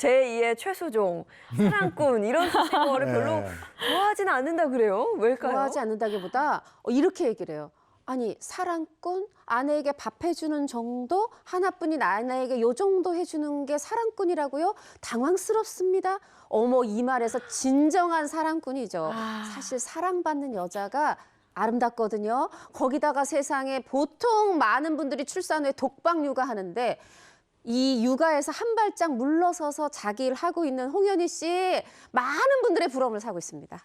제2의 최수종, 사랑꾼 이런 수식어를 별로 네. 좋아하지는 않는다 그래요? 왜일까요? 좋아하지 않는다기보다 어, 이렇게 얘기를 해요. 아니 사랑꾼 아내에게 밥 해주는 정도 하나뿐인 아내에게 요 정도 해주는 게 사랑꾼이라고요? 당황스럽습니다. 어머 이 말에서 진정한 사랑꾼이죠. 아. 사실 사랑받는 여자가 아름답거든요. 거기다가 세상에 보통 많은 분들이 출산 후에 독박 육아하는데 이 육아에서 한 발짝 물러서서 자기 일 하고 있는 홍현희 씨 많은 분들의 부러움을 사고 있습니다.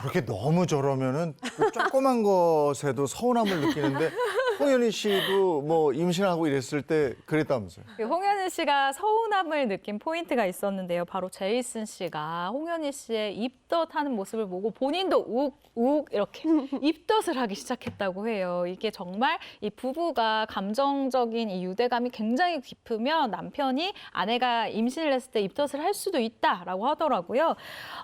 저렇게 너무 저러면은 그 조그만 것에도 서운함을 느끼는데 홍현희 씨도 뭐 임신하고 이랬을 때 그랬다면서요. 그 홍현희 씨가 서운함을 느낀 포인트가 있었는데요. 바로 제이슨 씨가 홍현희 씨의 입덧하는 모습을 보고 본인도 욱욱 이렇게 입덧을 하기 시작했다고 해요. 이게 정말 이 부부가 감정적인 이 유대감이 굉장히 깊으면 남편이 아내가 임신을 했을 때 입덧을 할 수도 있다라고 하더라고요.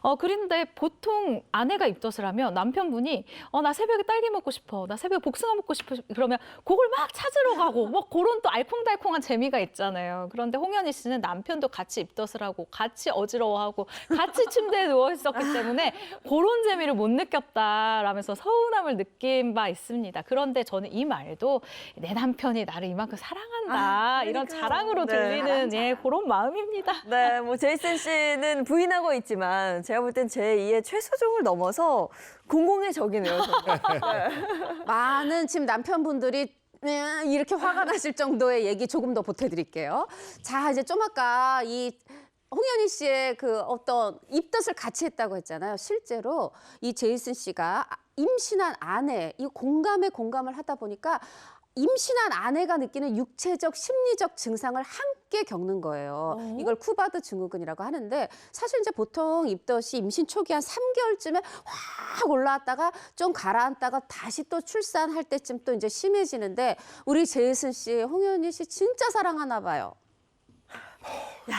어 그런데 보통 아내가 입덧을 하면 남편분이 어 나 새벽에 딸기 먹고 싶어, 나 새벽에 복숭아 먹고 싶어 그러면 그걸 막 찾으러 가고 뭐 그런 또 알콩달콩한 재미가 있잖아요. 그런데 홍현희 씨는 남편도 같이 입덧을 하고 같이 어지러워하고 같이 침대에 누워 있었기 때문에 그런 재미를 못 느꼈다라면서 서운함을 느낀 바 있습니다. 그런데 저는 이 말도 내 남편이 나를 이만큼 사랑한다 아, 이런. 자랑으로 네. 들리는 예 그런 마음입니다. 네, 뭐 제이슨 씨는 부인하고 있지만 제가 볼 땐 제2의 최수종을 넘어서 공공의 적이네요. 정말. 네. 많은 지금 남편분들 이 네, 이렇게 화가 나실 정도의 얘기 조금 더 보태드릴게요. 자, 이제 좀 아까 이 홍현희 씨의 그 어떤 입덧을 같이 했다고 했잖아요. 실제로 이 제이슨 씨가 임신한 아내, 이 공감에 공감을 하다 보니까 임신한 아내가 느끼는 육체적, 심리적 증상을 함께 겪는 거예요. 이걸 쿠바드 증후군이라고 하는데 사실 이제 보통 입덧이 임신 초기 한 3개월쯤에 확 올라왔다가 좀 가라앉다가 다시 또 출산할 때쯤 또 이제 심해지는데 우리 제이슨 씨, 홍현희 씨 진짜 사랑하나 봐요.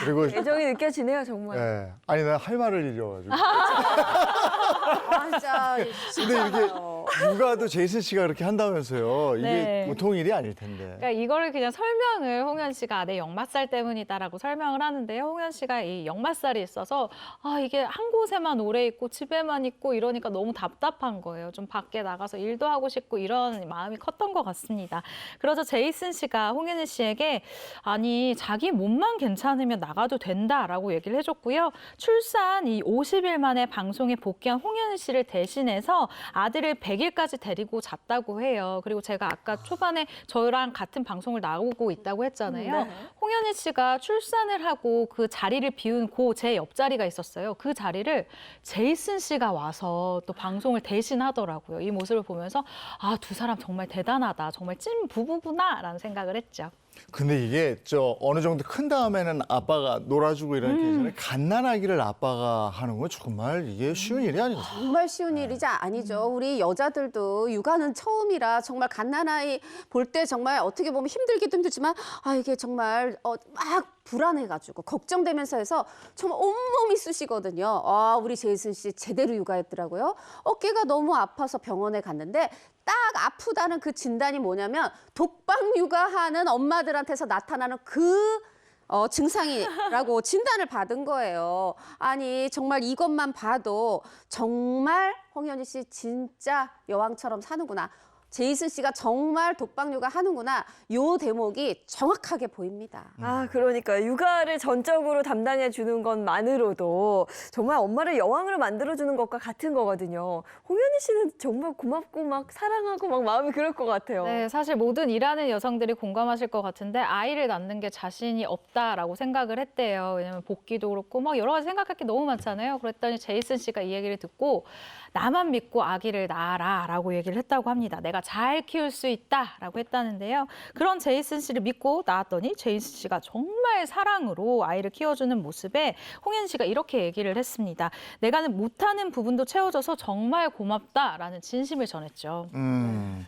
그리고 애정이 느껴지네요, 정말. 예. 아니 나 할 말을 잃어가지고. 아, 진짜. 근데 이렇게 육아도 제이슨 씨가 그렇게 한다면서요. 이게 네. 보통 일이 아닐 텐데. 그러니까 이거를 그냥 설명을 홍현 씨가 내 역마살 때문이다라고 설명을 하는데요. 홍현 씨가 이 역마살이 있어서 아 이게 한 곳에만 오래 있고 집에만 있고 이러니까 너무 답답한 거예요. 좀 밖에 나가서 일도 하고 싶고 이런 마음이 컸던 것 같습니다. 그래서 제이슨 씨가 홍현희 씨에게 아니 자기 몸만 괜찮으면 나가도 된다라고 얘기를 해줬고요. 출산 이 50일 만에 방송에 복귀한 홍현희 씨를 대신해서 아들을 100일 까지 데리고 잤다고 해요. 그리고 제가 아까 초반에 저랑 같은 방송을 나오고 있다고 했잖아요. 네. 홍현희 씨가 출산을 하고 그 자리를 비운 고 제 옆자리가 있었어요. 그 자리를 제이슨 씨가 와서 또 방송을 대신하더라고요. 이 모습을 보면서 아, 두 사람 정말 대단하다. 정말 찐 부부구나라는 생각을 했죠. 근데 이게 저 어느 정도 큰 다음에는 아빠가 놀아주고 이러는 게 있잖아요. 갓난아기를 아빠가 하는 건 정말 이게 쉬운 일이 아니죠. 정말 쉬운 일이지 아니죠. 우리 여자들도 육아는 처음이라 정말 갓난아이 볼 때 정말 어떻게 보면 힘들기도 힘들지만 아 이게 정말 어, 막 불안해가지고 걱정되면서 해서 정말 온몸이 쑤시거든요. 아 우리 제이슨 씨 제대로 육아했더라고요. 어깨가 너무 아파서 병원에 갔는데 딱 아프다는 그 진단이 뭐냐면 독박 육아하는 엄마들한테서 나타나는 그 어, 증상이라고 진단을 받은 거예요. 아니, 정말 이것만 봐도 정말 홍현희 씨 진짜 여왕처럼 사는구나. 제이슨 씨가 정말 독박 육아 하는구나. 요 대목이 정확하게 보입니다. 아, 그러니까 육아를 전적으로 담당해 주는 것만으로도 정말 엄마를 여왕으로 만들어 주는 것과 같은 거거든요. 홍현희 씨는 정말 고맙고 막 사랑하고 막 마음이 그럴 것 같아요. 네, 사실 모든 일하는 여성들이 공감하실 것 같은데 아이를 낳는 게 자신이 없다라고 생각을 했대요. 왜냐면 복귀도 그렇고 막 여러 가지 생각할 게 너무 많잖아요. 그랬더니 제이슨 씨가 이 얘기를 듣고 나만 믿고 아기를 낳아라라고 얘기를 했다고 합니다. 내가 잘 키울 수 있다라고 했다는데요. 그런 제이슨 씨를 믿고 낳았더니 제이슨 씨가 정말 사랑으로 아이를 키워주는 모습에 홍현 씨가 이렇게 얘기를 했습니다. 내가는 못하는 부분도 채워줘서 정말 고맙다라는 진심을 전했죠. 음,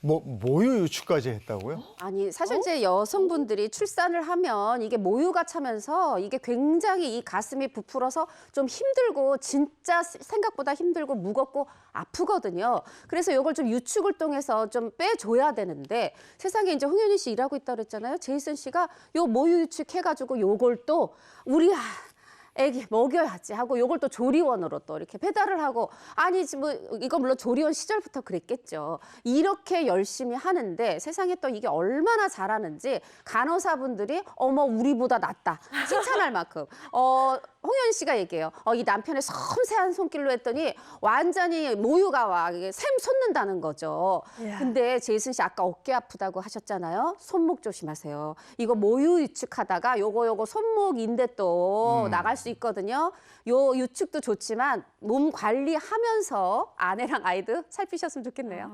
뭐 모유 유축까지 했다고요? 아니 사실 이제 여성분들이 출산을 하면 이게 모유가 차면서 이게 굉장히 이 가슴이 부풀어서 좀 힘들고 진짜 생각보다 힘들고 무겁고 아프거든요. 그래서 이걸 좀 유축을 통해 과정에서 좀 빼줘야 되는데 세상에 이제 홍현희 씨 일하고 있다 그랬잖아요. 제이슨 씨가 요 모유 유축 해가지고 요걸 또 우리 아, 애기 먹여야지 하고 요걸 또 조리원으로 또 이렇게 배달을 하고 아니 뭐 이거 물론 조리원 시절부터 그랬겠죠. 이렇게 열심히 하는데 세상에 또 이게 얼마나 잘하는지 간호사분들이 어머 우리보다 낫다 칭찬할 만큼 어 홍현 씨가 얘기해요. 어, 이 남편의 섬세한 손길로 했더니 완전히 모유가 와 이게 샘 솟는다는 거죠. 이야. 근데 제이슨 씨 아까 어깨 아프다고 하셨잖아요. 손목 조심하세요. 이거 모유 유축하다가 요거 요거 손목 인대 또 음. 나갈 수 있거든요. 요 유축도 좋지만 몸 관리하면서 아내랑 아이도 살피셨으면 좋겠네요.